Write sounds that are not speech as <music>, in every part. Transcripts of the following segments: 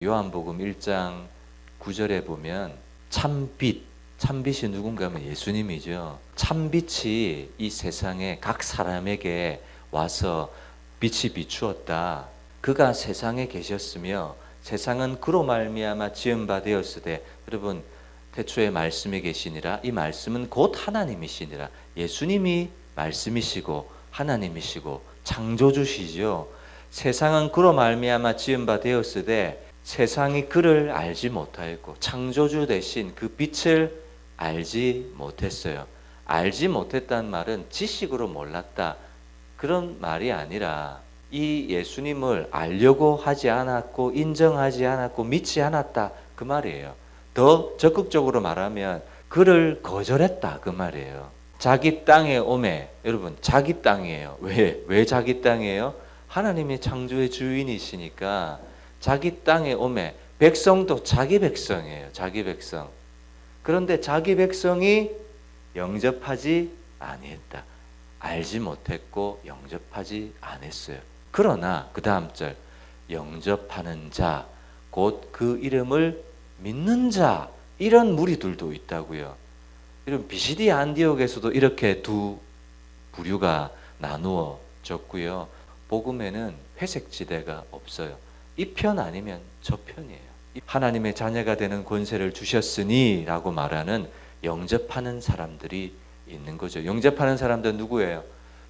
요한복음 1장 9절에 보면 참빛, 참빛이 누군가 하면 예수님이죠. 참빛이 이 세상에 각 사람에게 와서 빛이 비추었다. 그가 세상에 계셨으며 세상은 그로 말미암아 지은 바 되었으되 여러분 태초에 말씀이 계시니라 이 말씀은 곧 하나님이시니라 예수님이 말씀이시고 하나님이시고 창조주시죠. 세상은 그로 말미암아 지은 바 되었으되 세상이 그를 알지 못하였고 창조주 대신 그 빛을 알지 못했어요. 알지 못했다는 말은 지식으로 몰랐다 그런 말이 아니라 이 예수님을 알려고 하지 않았고 인정하지 않았고 믿지 않았다 그 말이에요. 더 적극적으로 말하면 그를 거절했다 그 말이에요. 자기 땅에 오매 여러분 자기 땅이에요. 왜? 왜 자기 땅이에요? 하나님이 창조의 주인이시니까 자기 땅에 오매 백성도 자기 백성이에요. 자기 백성. 그런데 자기 백성이 영접하지 아니했다. 알지 못했고 영접하지 않았어요. 그러나 그 다음 절 영접하는 자, 곧 그 이름을 믿는 자 이런 무리들도 있다고요. 이런 비시디 안디옥에서도 이렇게 두 부류가 나누어졌고요. 복음에는 회색 지대가 없어요. 이 편 아니면 저 편이에요. 하나님의 자녀가 되는 권세를 주셨으니라고 말하는 영접하는 사람들이 있는 거죠. 영접하는 사람들 누구예요?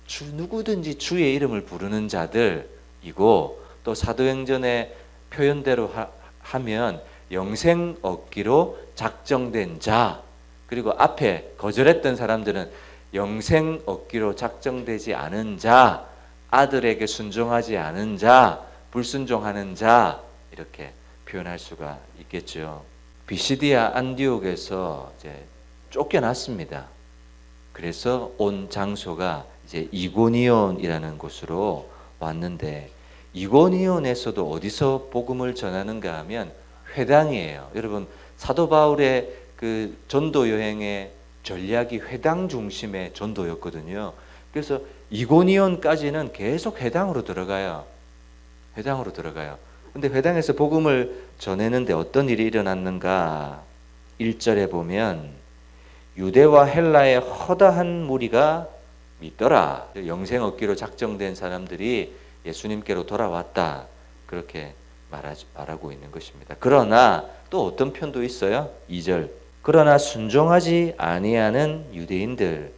주 누구든지 주의 이름을 부르는 자들이고 또 사도행전의 표현대로 하, 하면 영생 얻기로 작정된 자 그리고 앞에 거절했던 사람들은 영생 얻기로 작정되지 않은 자 아들에게 순종하지 않은 자 불순종하는 자 이렇게 표현할 수가 있겠죠. 비시디아 안디옥에서 이제 쫓겨났습니다. 그래서 온 장소가 이제 이고니온이라는 곳으로 왔는데 이고니온에서도 어디서 복음을 전하는가 하면 회당이에요. 여러분 사도 바울의 그 전도 여행의 전략이 회당 중심의 전도였거든요. 그래서 이고니온까지는 계속 회당으로 들어가요. 회당으로 들어가요. 근데 회당에서 복음을 전했는데 어떤 일이 일어났는가? 1절에 보면 유대와 헬라의 허다한 무리가 믿더라. 영생 얻기로 작정된 사람들이 예수님께로 돌아왔다. 그렇게 말하지, 말하고 있는 것입니다. 그러나 또 어떤 편도 있어요? 2절. 그러나 순종하지 아니하는 유대인들.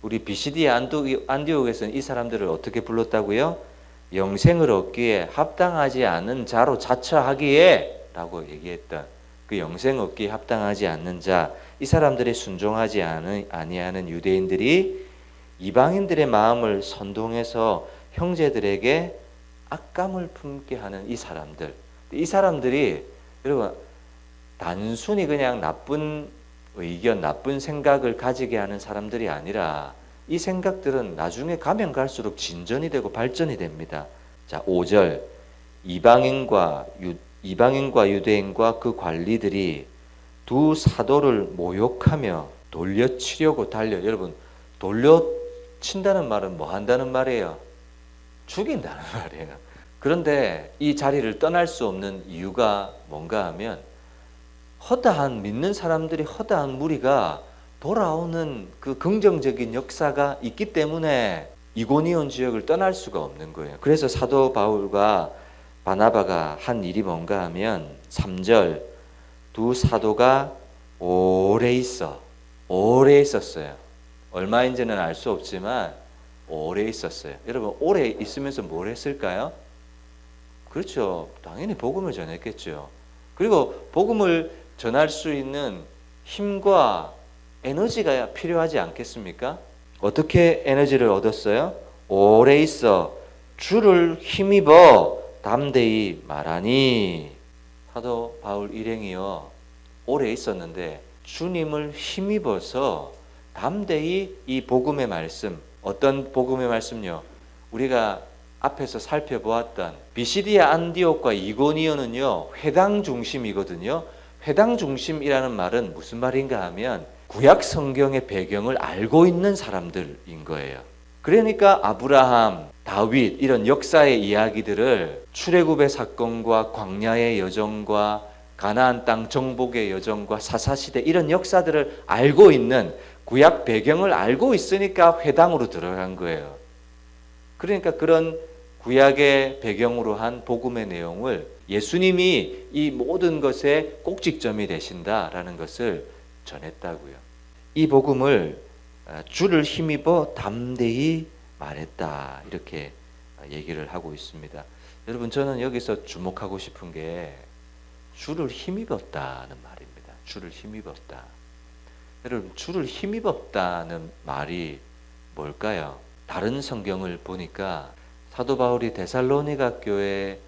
우리 BCD 안디옥에서는 이 사람들을 어떻게 불렀다고요? 영생을 얻기에 합당하지 않은 자로 자처하기에 라고 얘기했던 그 영생 얻기에 합당하지 않는 자, 이 사람들이 순종하지 아니하는 유대인들이 이방인들의 마음을 선동해서 형제들에게 악감을 품게 하는 이 사람들. 이 사람들이 여러분 단순히 그냥 나쁜 의견, 나쁜 생각을 가지게 하는 사람들이 아니라 이 생각들은 나중에 가면 갈수록 진전이 되고 발전이 됩니다. 자, 5절. 이방인과 유, 이방인과 유대인과 그 관리들이 두 사도를 모욕하며 돌려치려고 달려. 여러분, 돌려친다는 말은 뭐 한다는 말이에요? 죽인다는 <laughs> 말이에요. 그런데 이 자리를 떠날 수 없는 이유가 뭔가 하면 허다한 믿는 사람들이 허다한 무리가 돌아오는 그 긍정적인 역사가 있기 때문에 이고니온 지역을 떠날 수가 없는 거예요. 그래서 사도 바울과 바나바가 한 일이 뭔가 하면 3절 두 사도가 오래 있어. 오래 있었어요. 얼마인지는 알 수 없지만 오래 있었어요. 여러분 오래 있으면서 뭘 했을까요? 그렇죠. 당연히 복음을 전했겠죠. 그리고 복음을 전할 수 있는 힘과 에너지가 필요하지 않겠습니까? 어떻게 에너지를 얻었어요? 오래 있어 주를 힘입어 담대히 말하니 사도 바울 일행이요 오래 있었는데 주님을 힘입어서 담대히 이 복음의 말씀 어떤 복음의 말씀요? 우리가 앞에서 살펴보았던 비시디아 안디옥과 이고니온은요 회당 중심이거든요. 회당 중심이라는 말은 무슨 말인가 하면 구약 성경의 배경을 알고 있는 사람들인 거예요. 그러니까 아브라함, 다윗 이런 역사의 이야기들을 출애굽의 사건과 광야의 여정과 가나안 땅 정복의 여정과 사사 시대 이런 역사들을 알고 있는 구약 배경을 알고 있으니까 회당으로 들어간 거예요. 그러니까 그런 구약의 배경으로 한 복음의 내용을 예수님이 이 모든 것의 꼭지점이 되신다라는 것을 전했다고요. 이 복음을 아, 주를 힘입어 담대히 말했다 이렇게 얘기를 하고 있습니다. 여러분 저는 여기서 주목하고 싶은 게 주를 힘입었다는 말입니다. 주를 힘입었다. 여러분 주를 힘입었다는 말이 뭘까요? 다른 성경을 보니까 사도 바울이 데살로니가 교회에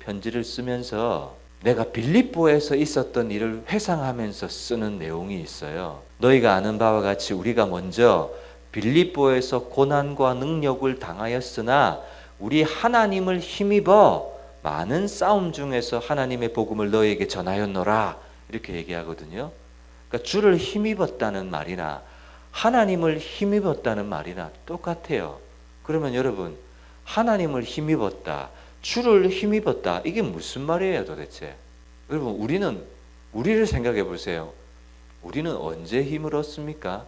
편지를 쓰면서 내가 빌립보에서 있었던 일을 회상하면서 쓰는 내용이 있어요. 너희가 아는 바와 같이 우리가 먼저 빌립보에서 고난과 능력을 당하였으나 우리 하나님을 힘입어 많은 싸움 중에서 하나님의 복음을 너희에게 전하였노라 이렇게 얘기하거든요. 그러니까 주를 힘입었다는 말이나 하나님을 힘입었다는 말이나 똑같아요. 그러면 여러분 하나님을 힘입었다, 주를 힘입었다 이게 무슨 말이에요 도대체? 여러분 우리는 우리를 생각해 보세요. 우리는 언제 힘을 얻습니까?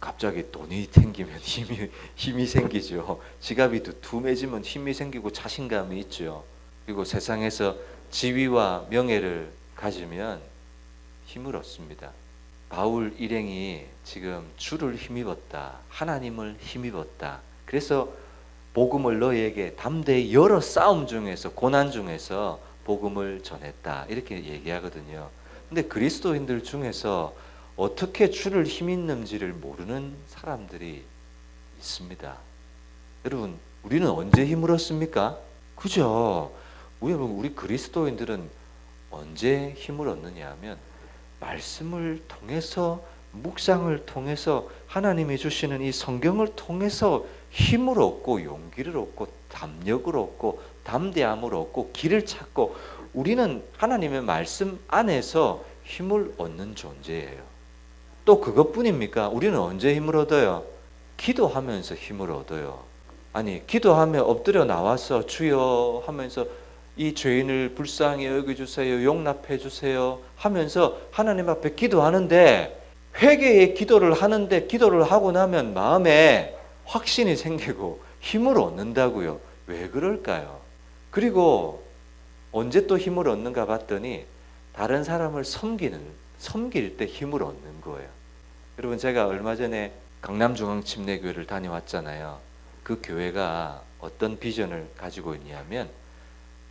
갑자기 돈이 생기면 힘이 힘이 생기죠. 지갑이 두툼해지면 힘이 생기고 자신감이 있죠. 그리고 세상에서 지위와 명예를 가지면 힘을 얻습니다. 바울 일행이 지금 주를 힘입었다. 하나님을 힘입었다. 그래서 복음을 너희에게 담대히 여러 싸움 중에서 고난 중에서 복음을 전했다. 이렇게 얘기하거든요. 근데 그리스도인들 중에서 어떻게 주를 힘있는지를 모르는 사람들이 있습니다. 여러분, 우리는 언제 힘을 얻습니까? 그죠? 우리, 우리 그리스도인들은 언제 힘을 얻느냐 하면 말씀을 통해서 묵상을 통해서 하나님이 주시는 이 성경을 통해서 힘을 얻고 용기를 얻고 담력을 얻고 담대함을 얻고 길을 찾고 우리는 하나님의 말씀 안에서 힘을 얻는 존재예요. 또 그것뿐입니까? 우리는 언제 힘을 얻어요? 기도하면서 힘을 얻어요. 아니, 기도하며 엎드려 나와서 주여 하면서 이 죄인을 불쌍히 여겨주세요. 용납해 주세요. 하면서 하나님 앞에 기도하는데 회개의 기도를 하는데 기도를 하고 나면 마음에 확신이 생기고 힘을 얻는다고요. 왜 그럴까요? 그리고 언제 또 힘을 얻는가 봤더니 다른 사람을 섬기는 섬길 때 힘을 얻는 거예요. 여러분 제가 얼마 전에 강남중앙침례교회를 다녀왔잖아요. 그 교회가 어떤 비전을 가지고 있냐면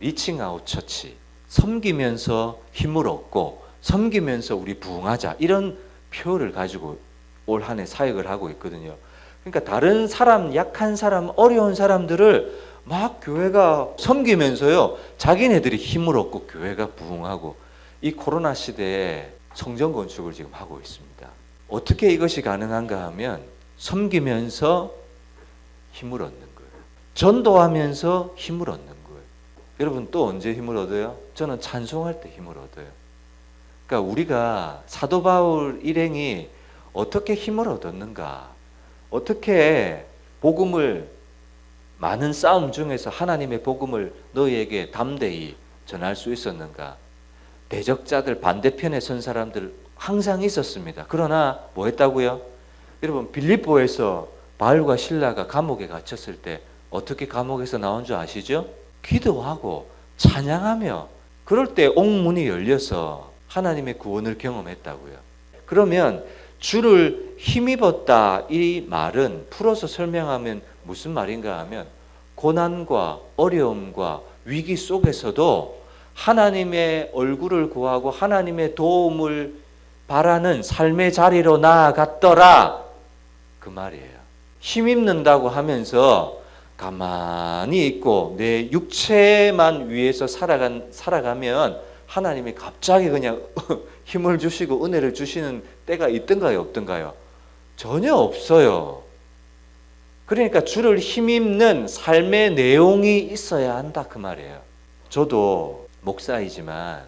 리칭아웃 처치 섬기면서 힘을 얻고 섬기면서 우리 부흥하자 이런 표를 가지고 올 한 해 사역을 하고 있거든요. 그러니까 다른 사람 약한 사람 어려운 사람들을 막 교회가 섬기면서요 자기네들이 힘을 얻고 교회가 부흥하고 이 코로나 시대에 성전 건축을 지금 하고 있습니다. 어떻게 이것이 가능한가 하면 섬기면서 힘을 얻는 거예요. 전도하면서 힘을 얻는 거예요. 여러분 또 언제 힘을 얻어요? 저는 찬송할 때 힘을 얻어요. 그러니까 우리가 사도 바울 일행이 어떻게 힘을 얻었는가? 어떻게 복음을 많은 싸움 중에서 하나님의 복음을 너희에게 담대히 전할 수 있었는가? 대적자들 반대편에 선 사람들 항상 있었습니다. 그러나 뭐 했다고요? 여러분 빌립보에서 바울과 신라가 감옥에 갇혔을 때 어떻게 감옥에서 나온 줄 아시죠? 기도하고 찬양하며 그럴 때 옥문이 열려서 하나님의 구원을 경험했다고요. 그러면 주를 힘입었다 이 말은 풀어서 설명하면 무슨 말인가 하면 고난과 어려움과 위기 속에서도 하나님의 얼굴을 구하고 하나님의 도움을 바라는 삶의 자리로 나아갔더라 그 말이에요. 힘입는다고 하면서 가만히 있고 내 육체만 위해서 살아간, 살아가면 하나님이 갑자기 그냥 <laughs> 힘을 주시고 은혜를 주시는 때가 있던가요, 없던가요? 전혀 없어요. 그러니까 주를 힘입는 삶의 내용이 있어야 한다 그 말이에요. 저도 목사이지만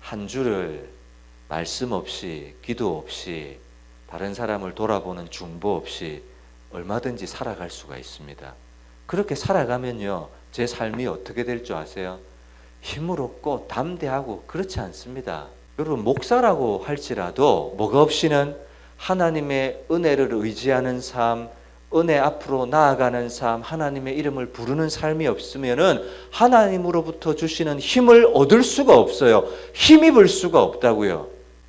한 주를 말씀 없이 기도 없이 다른 사람을 돌아보는 중보 없이 얼마든지 살아갈 수가 있습니다. 그렇게 살아가면요, 제 삶이 어떻게 될 줄 아세요? 힘을 얻고 담대하고 그렇지 않습니다. 여러분, 목사라고 할지라도 뭐가 없이는 하나님의 은혜를 의지하는 삶, 은혜 앞으로 나아가는 삶, 하나님의 이름을 부르는 삶이 없으면은 하나님으로부터 주시는 힘을 얻을 수가 없어요. 힘입을 수가 없다고요.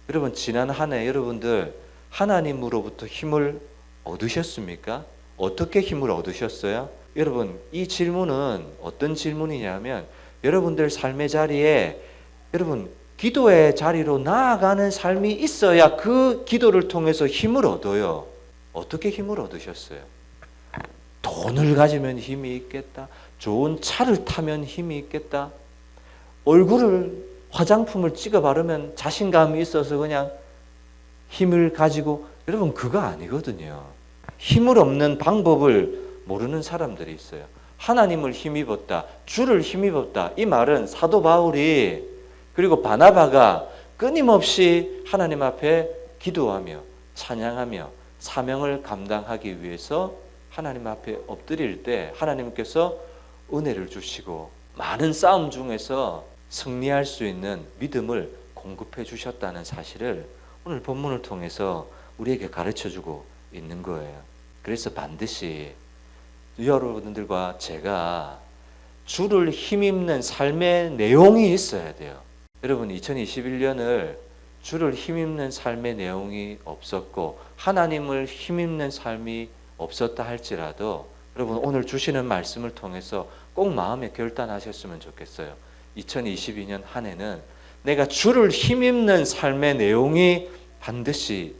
여러분, 지난 한 해 여러분들 하나님으로부터 힘을 얻으셨습니까? 어떻게 힘을 얻으셨어요? 여러분, 이 질문은 어떤 질문이냐면 여러분들 삶의 자리에 여러분 기도의 자리로 나아가는 삶이 있어야 그 기도를 통해서 힘을 얻어요. 어떻게 힘을 얻으셨어요? 돈을 가지면 힘이 있겠다. 좋은 차를 타면 힘이 있겠다. 얼굴을 화장품을 찍어 바르면 자신감이 있어서 그냥 힘을 가지고 여러분 그거 아니거든요. 힘을 없는 방법을 모르는 사람들이 있어요. 하나님을 힘입었다, 주를 힘입었다. 이 말은 사도 바울이 그리고 바나바가 끊임없이 하나님 앞에 기도하며 찬양하며 사명을 감당하기 위해서 하나님 앞에 엎드릴 때 하나님께서 은혜를 주시고 많은 싸움 중에서 승리할 수 있는 믿음을 공급해 주셨다는 사실을 오늘 본문을 통해서 우리에게 가르쳐 주고 있는 거예요. 그래서 반드시 여러분들과 제가 주를 힘입는 삶의 내용이 있어야 돼요. 여러분 2021년을 주를 힘입는 삶의 내용이 없었고 하나님을 힘입는 삶이 없었다 할지라도 여러분 오늘 주시는 말씀을 통해서 꼭 마음에 결단하셨으면 좋겠어요. 2022년 한 해는 내가 주를 힘입는 삶의 내용이 반드시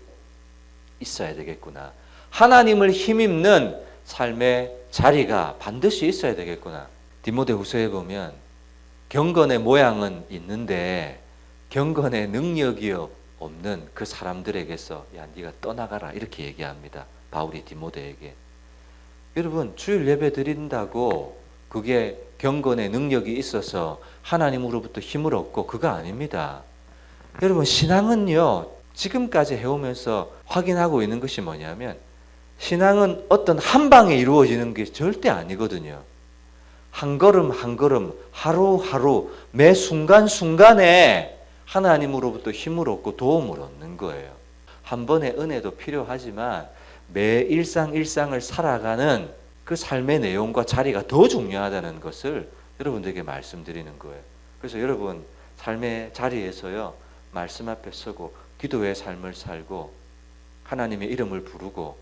있어야 되겠구나. 하나님을 힘입는 삶의 자리가 반드시 있어야 되겠구나. 디모데 후서에 보면 경건의 모양은 있는데 경건의 능력이 없는 그 사람들에게서 야 네가 떠나가라 이렇게 얘기합니다. 바울이 디모데에게. 여러분 주일 예배 드린다고 그게 경건의 능력이 있어서 하나님으로부터 힘을 얻고 그거 아닙니다. 여러분 신앙은요 지금까지 해오면서 확인하고 있는 것이 뭐냐면 신앙은 어떤 한 방에 이루어지는 게 절대 아니거든요. 한 걸음 한 걸음 하루하루 매 순간순간에 하나님으로부터 힘을 얻고 도움을 얻는 거예요. 한 번의 은혜도 필요하지만 매 일상 일상을 살아가는 그 삶의 내용과 자리가 더 중요하다는 것을 여러분들에게 말씀드리는 거예요. 그래서 여러분 삶의 자리에서요 말씀 앞에 서고 기도의 삶을 살고 하나님의 이름을 부르고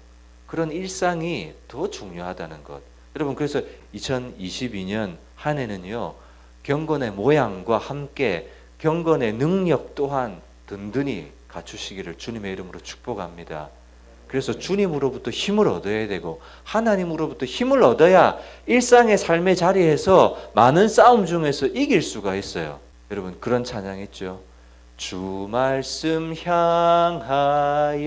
그런 일상이 더 중요하다는 것. 여러분 그래서 2022년 한 해는요 경건의 모양과 함께 경건의 능력 또한 든든히 갖추시기를 주님의 이름으로 축복합니다. 그래서 주님으로부터 힘을 얻어야 되고 하나님으로부터 힘을 얻어야 일상의 삶의 자리에서 많은 싸움 중에서 이길 수가 있어요. 여러분 그런 찬양 있죠. 주 말씀 향하여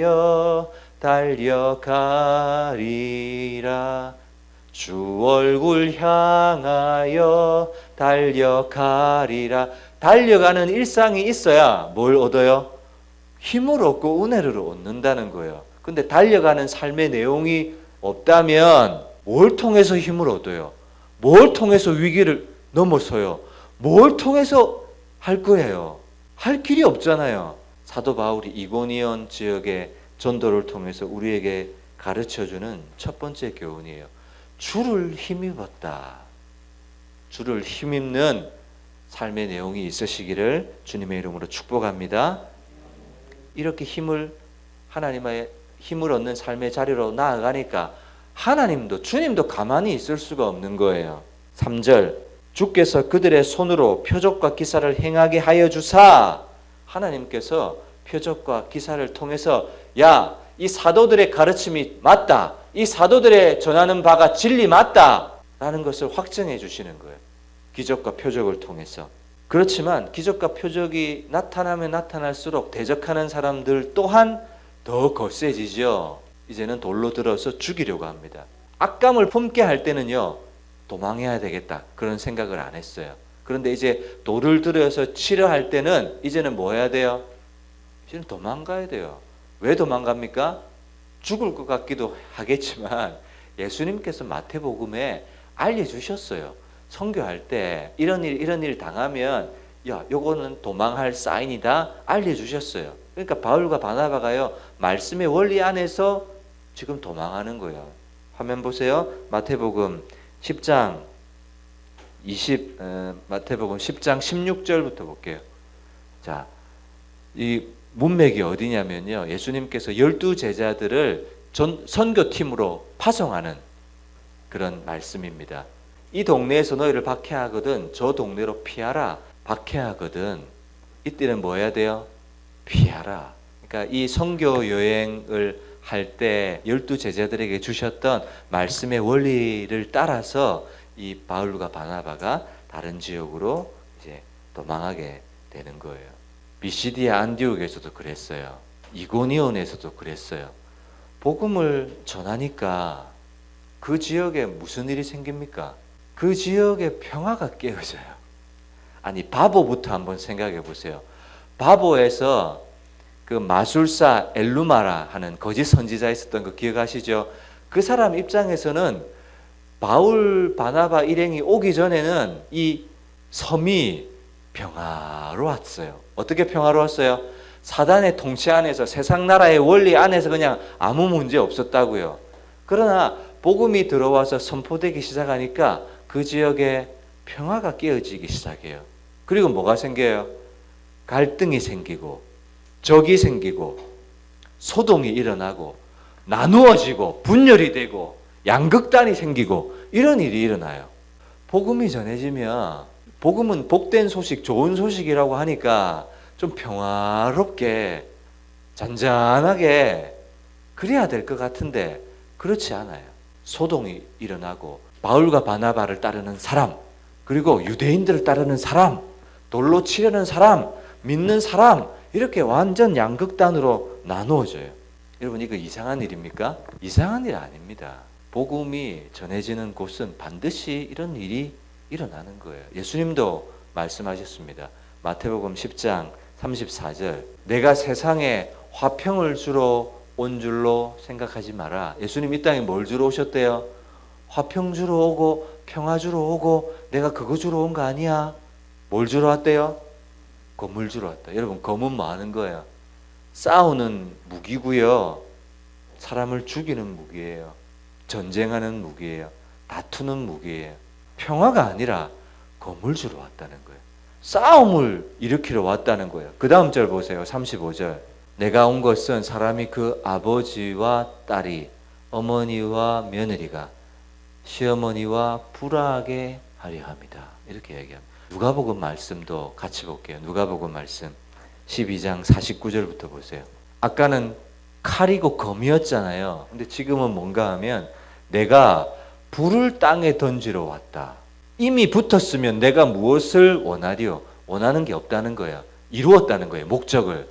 달려가리라 주 얼굴 향하여 달려가리라 달려가는 일상이 있어야 뭘 얻어요? 힘을 얻고 은혜를 얻는다는 거예요. 근데 달려가는 삶의 내용이 없다면 뭘 통해서 힘을 얻어요? 뭘 통해서 위기를 넘어서요? 뭘 통해서 할 거예요? 할 길이 없잖아요. 사도 바울이 이고니온 지역의 전도를 통해서 우리에게 가르쳐 주는 첫 번째 교훈이에요. 주를 힘입었다. 주를 힘입는 삶의 내용이 있으시기를 주님의 이름으로 축복합니다. 이렇게 힘을 하나님의 힘을 얻는 삶의 자리로 나아가니까 하나님도 주님도 가만히 있을 수가 없는 거예요. 3절 주께서 그들의 손으로 표적과 기사를 행하게 하여 주사 하나님께서 표적과 기사를 통해서 야, 이 사도들의 가르침이 맞다. 이 사도들의 전하는 바가 진리 맞다. 라는 것을 확증해 주시는 거예요. 기적과 표적을 통해서. 그렇지만 기적과 표적이 나타나면 나타날수록 대적하는 사람들 또한 더 거세지죠. 이제는 돌로 들어서 죽이려고 합니다. 악감을 품게 할 때는요, 도망해야 되겠다. 그런 생각을 안 했어요. 그런데 이제 돌을 들여서 치료할 때는 이제는 뭐 해야 돼요? 이제는 도망가야 돼요. 왜 도망갑니까? 죽을 것 같기도 하겠지만 예수님께서 마태복음에 알려주셨어요. 선교할 때 이런 일 이런 일 당하면 야 요거는 도망할 사인이다 알려주셨어요. 그러니까 바울과 바나바가요 말씀의 원리 안에서 지금 도망하는 거예요. 화면 보세요. 마태복음 10장 20 어, 마태복음 10장 16절부터 볼게요. 자, 이 문맥이 어디냐면요. 예수님께서 열두 제자들을 전, 선교팀으로 파송하는 그런 말씀입니다. 이 동네에서 너희를 박해하거든 저 동네로 피하라. 박해하거든 이때는 뭐 해야 돼요? 피하라. 그러니까 이 선교 여행을 할 때 열두 제자들에게 주셨던 말씀의 원리를 따라서 이 바울과 바나바가 다른 지역으로 이제 도망하게 되는 거예요. 비시디아 안디옥에서도 그랬어요. 이고니온에서도 그랬어요. 복음을 전하니까 그 지역에 무슨 일이 생깁니까? 그 지역에 평화가 깨어져요. 아니 바보부터 한번 생각해 보세요. 바보에서 그 마술사 엘루마라 하는 거짓 선지자 있었던 거 기억하시죠? 그 사람 입장에서는 바울 바나바 일행이 오기 전에는 이 섬이 평화로웠어요. 어떻게 평화로웠어요? 사단의 통치 안에서 세상 나라의 원리 안에서 그냥 아무 문제 없었다고요. 그러나 복음이 들어와서 선포되기 시작하니까 그 지역에 평화가 깨어지기 시작해요. 그리고 뭐가 생겨요? 갈등이 생기고 적이 생기고 소동이 일어나고 나누어지고 분열이 되고 양극단이 생기고 이런 일이 일어나요. 복음이 전해지면 복음은 복된 소식, 좋은 소식이라고 하니까 좀 평화롭게 잔잔하게 그래야 될 것 같은데 그렇지 않아요. 소동이 일어나고 바울과 바나바를 따르는 사람, 그리고 유대인들을 따르는 사람, 돌로 치려는 사람, 믿는 사람 이렇게 완전 양극단으로 나누어져요. 여러분 이거 이상한 일입니까? 이상한 일 아닙니다. 복음이 전해지는 곳은 반드시 이런 일이 일어나는 거예요. 예수님도 말씀하셨습니다. 마태복음 10장 34절. 내가 세상에 화평을 주러 온 줄로 생각하지 마라. 예수님 이 땅에 뭘 주러 오셨대요? 화평 주러 오고 평화 주러 오고 내가 그거 주러 온 거 아니야? 뭘 주러 왔대요? 검을 주러 왔다. 여러분 검은 뭐 하는 거예요? 싸우는 무기고요. 사람을 죽이는 무기예요. 전쟁하는 무기예요. 다투는 무기예요. 평화가 아니라 검을 주러 왔다는 거예요. 싸움을 일으키러 왔다는 거예요. 그 다음 절 보세요. 35절. 내가 온 것은 사람이 그 아버지와 딸이 어머니와 며느리가 시어머니와 불화하게 하려 합니다. 이렇게 얘기합니다. 누가복음 말씀도 같이 볼게요. 누가복음 말씀 12장 49절부터 보세요. 아까는 칼이고 검이었잖아요. 근데 지금은 뭔가 하면 내가 불을 땅에 던지러 왔다. 이미 붙었으면 내가 무엇을 원하리요? 원하는 게 없다는 거야. 이루었다는 거예요. 목적을.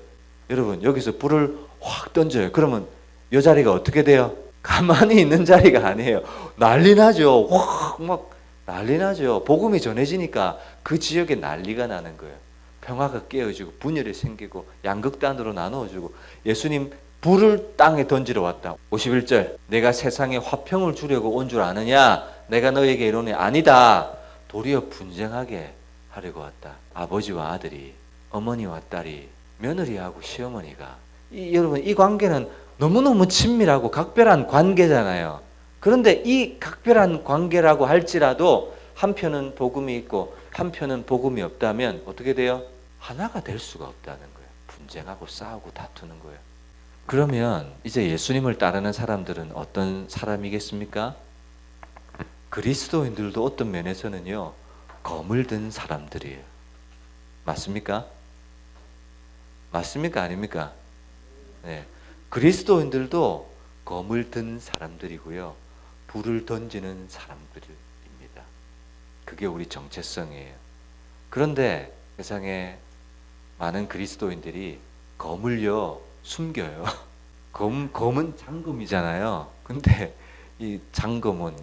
여러분 여기서 불을 확 던져요. 그러면 이 자리가 어떻게 돼요? 가만히 있는 자리가 아니에요. 난리 나죠. 확 막 난리 나죠. 복음이 전해지니까 그 지역에 난리가 나는 거예요. 평화가 깨어지고 분열이 생기고 양극단으로 나누어지고 예수님 불을 땅에 던지러 왔다. 51절. 내가 세상에 화평을 주려고 온 줄 아느냐? 내가 너에게 이르니 아니다. 도리어 분쟁하게 하려고 왔다. 아버지와 아들이, 어머니와 딸이, 며느리하고 시어머니가. 이, 여러분 이 관계는 너무너무 친밀하고 각별한 관계잖아요. 그런데 이 각별한 관계라고 할지라도 한편은 복음이 있고 한편은 복음이 없다면 어떻게 돼요? 하나가 될 수가 없다는 거예요. 분쟁하고 싸우고 다투는 거예요. 그러면 이제 예수님을 따르는 사람들은 어떤 사람이겠습니까? 그리스도인들도 어떤 면에서는요, 검을 든 사람들이에요. 맞습니까? 맞습니까? 아닙니까? 네. 그리스도인들도 검을 든 사람들이고요. 불을 던지는 사람들입니다. 그게 우리 정체성이에요. 그런데 세상에 많은 그리스도인들이 검을요 숨겨요. <laughs> 검 검은 장검이잖아요. 근데 이 장검은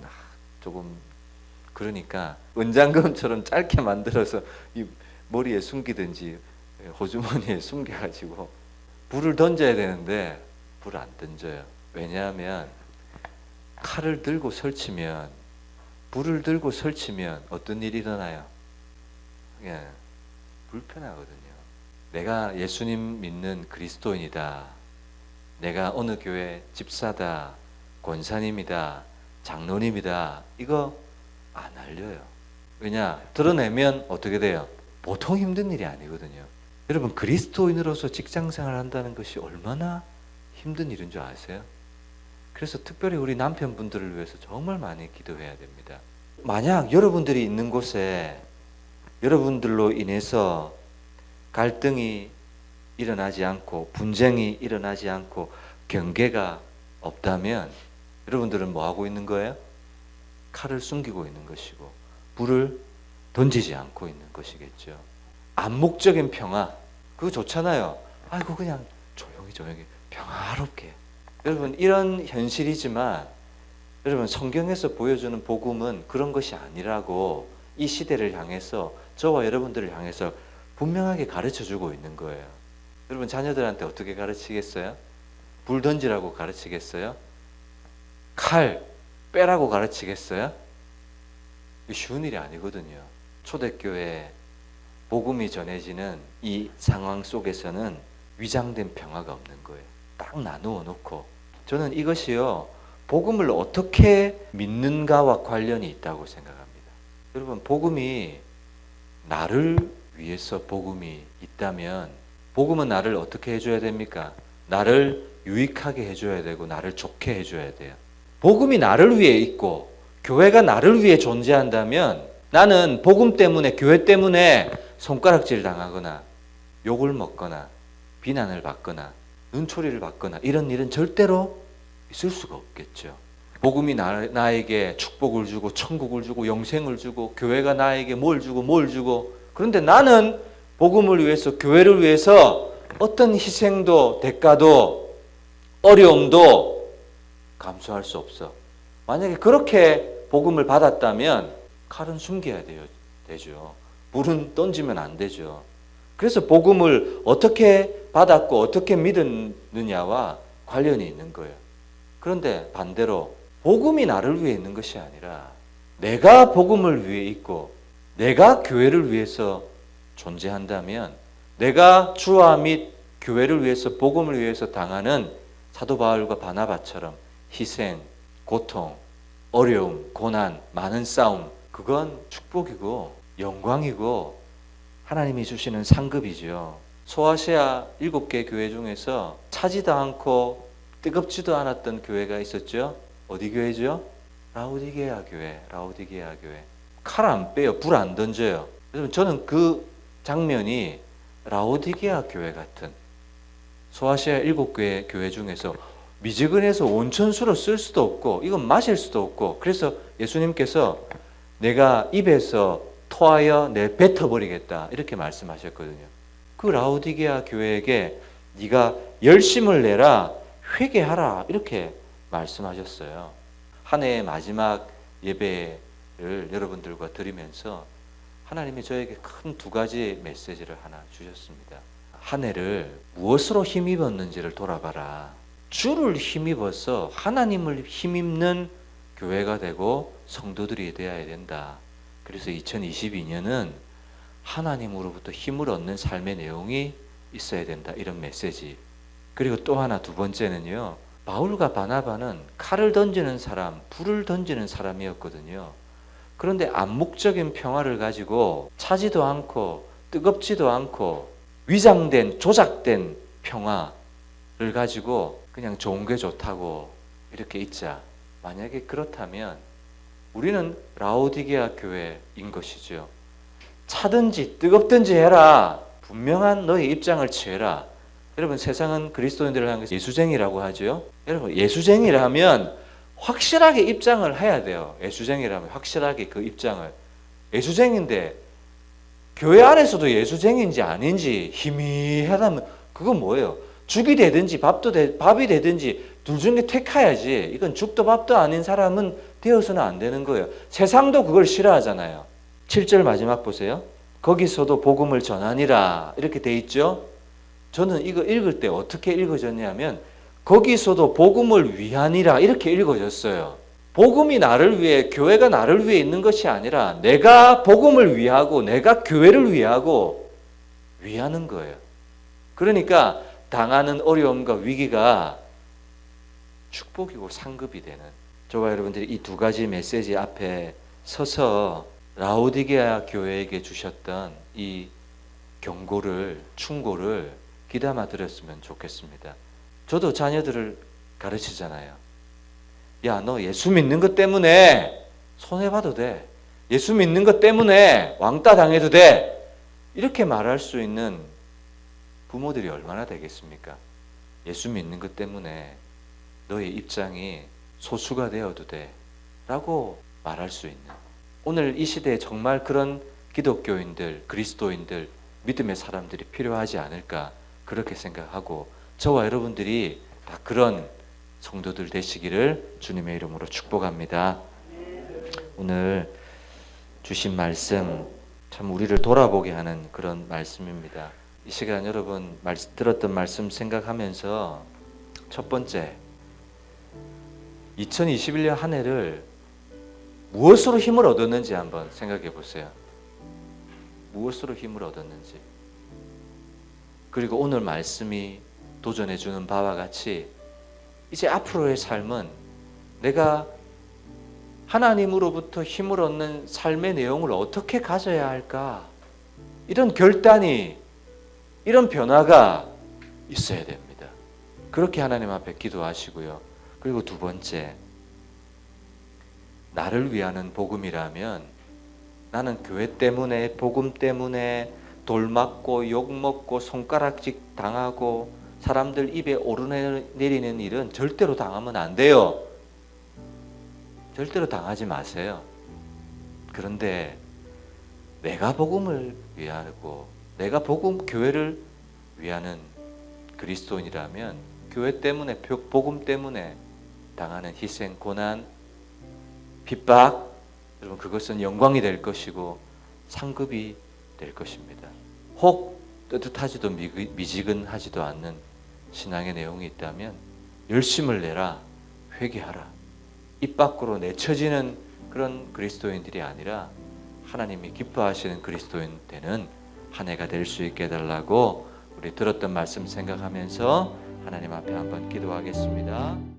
조금 그러니까 은장검처럼 짧게 만들어서 이 머리에 숨기든지 호주머니에 <laughs> 숨겨가지고 불을 던져야 되는데 불안 던져요. 왜냐하면 칼을 들고 설치면 불을 들고 설치면 어떤 일이 일어나요? 예, 불편하거든요. 내가 예수님 믿는 그리스도인이다. 내가 어느 교회 집사다, 권사님이다, 장로님이다. 이거 안 알려요. 왜냐? 드러내면 어떻게 돼요? 보통 힘든 일이 아니거든요. 여러분 그리스도인으로서 직장 생활 한다는 것이 얼마나 힘든 일인 줄 아세요? 그래서 특별히 우리 남편분들을 위해서 정말 많이 기도해야 됩니다. 만약 여러분들이 있는 곳에 여러분들로 인해서 갈등이 일어나지 않고 분쟁이 일어나지 않고 경계가 없다면 여러분들은 뭐 하고 있는 거예요? 칼을 숨기고 있는 것이고 불을 던지지 않고 있는 것이겠죠. 암묵적인 평화 그거 좋잖아요. 아이고 그냥 조용히 조용히 평화롭게. 여러분 이런 현실이지만 여러분 성경에서 보여주는 복음은 그런 것이 아니라고 이 시대를 향해서 저와 여러분들을 향해서 분명하게 가르쳐 주고 있는 거예요. 여러분 자녀들한테 어떻게 가르치겠어요? 불 던지라고 가르치겠어요? 칼 빼라고 가르치겠어요? 쉬운 일이 아니거든요. 초대교회 복음이 전해지는 이 상황 속에서는 위장된 평화가 없는 거예요. 딱 나누어 놓고 저는 이것이요 복음을 어떻게 믿는가와 관련이 있다고 생각합니다. 여러분 복음이 나를 위해서 복음이 있다면 복음은 나를 어떻게 해줘야 됩니까? 나를 유익하게 해줘야 되고 나를 좋게 해줘야 돼요. 복음이 나를 위해 있고 교회가 나를 위해 존재한다면 나는 복음 때문에 교회 때문에 손가락질 당하거나 욕을 먹거나 비난을 받거나 눈초리를 받거나 이런 일은 절대로 있을 수가 없겠죠. 복음이 나, 나에게 축복을 주고 천국을 주고 영생을 주고 교회가 나에게 뭘 주고 뭘 주고 그런데 나는 복음을 위해서 교회를 위해서 어떤 희생도 대가도 어려움도 감수할 수 없어. 만약에 그렇게 복음을 받았다면 칼은 숨겨야 돼요, 되죠. 불은 던지면 안 되죠. 그래서 복음을 어떻게 받았고 어떻게 믿었느냐와 관련이 있는 거예요. 그런데 반대로 복음이 나를 위해 있는 것이 아니라 내가 복음을 위해 있고 내가 교회를 위해서 존재한다면 내가 주와 및 교회를 위해서 복음을 위해서 당하는 사도 바울과 바나바처럼 희생, 고통, 어려움, 고난, 많은 싸움 그건 축복이고 영광이고 하나님이 주시는 상급이죠. 소아시아 일곱 개 교회 중에서 차지도 않고 뜨겁지도 않았던 교회가 있었죠. 어디 교회죠? 라우디게아 교회. 라우디게아 교회. 칼 안 빼요. 불 안 던져요. 저는 그 장면이 라우디게아 교회 같은 소아시아 일곱 개 교회 중에서 미지근해서 온천수로 쓸 수도 없고 이건 마실 수도 없고 그래서 예수님께서 내가 입에서 토하여 내 뱉어버리겠다 이렇게 말씀하셨거든요. 그 라우디게아 교회에게 네가 열심을 내라 회개하라 이렇게 말씀하셨어요. 한 해의 마지막 예배 를 여러분들과 드리면서 하나님이 저에게 큰 두 가지 메시지를 하나 주셨습니다. 한 해를 무엇으로 힘입었는지를 돌아봐라. 주를 힘입어서 하나님을 힘입는 교회가 되고 성도들이 되어야 된다. 그래서 2022년은 하나님으로부터 힘을 얻는 삶의 내용이 있어야 된다. 이런 메시지. 그리고 또 하나 두 번째는요. 바울과 바나바는 칼을 던지는 사람, 불을 던지는 사람이었거든요. 그런데 암묵적인 평화를 가지고 차지도 않고 뜨겁지도 않고 위장된 조작된 평화를 가지고 그냥 좋은 게 좋다고 이렇게 있자. 만약에 그렇다면 우리는 라오디게아 교회인 것이죠. 차든지 뜨겁든지 해라. 분명한 너의 입장을 취해라. 여러분 세상은 그리스도인들을 향해서 예수쟁이라고 하죠. 여러분 예수쟁이라면 확실하게 입장을 해야 돼요. 예수쟁이라면 확실하게 그 입장을. 예수쟁인데 교회 안에서도 예수쟁인지 아닌지 희미하다면 그건 뭐예요? 죽이 되든지 밥도 되, 밥이 되든지 둘 중에 택해야지. 이건 죽도 밥도 아닌 사람은 되어서는 안 되는 거예요. 세상도 그걸 싫어하잖아요. 7절 마지막 보세요. 거기서도 복음을 전하니라 이렇게 돼 있죠. 저는 이거 읽을 때 어떻게 읽어졌냐면 거기서도 복음을 위하니라 이렇게 읽어졌어요. 복음이 나를 위해 교회가 나를 위해 있는 것이 아니라 내가 복음을 위하고 내가 교회를 위하고 위하는 거예요. 그러니까 당하는 어려움과 위기가 축복이고 상급이 되는 저와 여러분들이 이 두 가지 메시지 앞에 서서 라오디게아 교회에게 주셨던 이 경고를 충고를 귀담아 들었으면 좋겠습니다. 저도 자녀들을 가르치잖아요. 야, 너 예수 믿는 것 때문에 손해 봐도 돼. 예수 믿는 것 때문에 왕따 당해도 돼. 이렇게 말할 수 있는 부모들이 얼마나 되겠습니까? 예수 믿는 것 때문에 너의 입장이 소수가 되어도 돼. 라고 말할 수 있는. 오늘 이 시대에 정말 그런 기독교인들, 그리스도인들, 믿음의 사람들이 필요하지 않을까 그렇게 생각하고 저와 여러분들이 다 그런 성도들 되시기를 주님의 이름으로 축복합니다. 오늘 주신 말씀 참 우리를 돌아보게 하는 그런 말씀입니다. 이 시간 여러분 말, 들었던 말씀 생각하면서 첫 번째 2021년 한 해를 무엇으로 힘을 얻었는지 한번 생각해 보세요. 무엇으로 힘을 얻었는지. 그리고 오늘 말씀이 도전해 주는 바와 같이 이제 앞으로의 삶은 내가 하나님으로부터 힘을 얻는 삶의 내용을 어떻게 가져야 할까? 이런 결단이, 이런 변화가 있어야 됩니다. 그렇게 하나님 앞에 기도하시고요. 그리고 두 번째, 나를 위하는 복음이라면 나는 교회 때문에, 복음 때문에 돌 맞고 욕 먹고 손가락질 당하고 사람들 입에 오르내리는 일은 절대로 당하면 안 돼요. 절대로 당하지 마세요. 그런데 내가 복음을 위하고 내가 복음 교회를 위하는 그리스도인이라면 교회 때문에 복음 때문에 당하는 희생 고난 핍박 여러분 그것은 영광이 될 것이고 상급이 될 것입니다. 혹 뜨뜻하지도 미지근하지도 않는 신앙의 내용이 있다면 열심을 내라 회개하라 입 밖으로 내쳐지는 그런 그리스도인들이 아니라 하나님이 기뻐하시는 그리스도인 되는 한 해가 될 수 있게 해달라고 우리 들었던 말씀 생각하면서 하나님 앞에 한번 기도하겠습니다.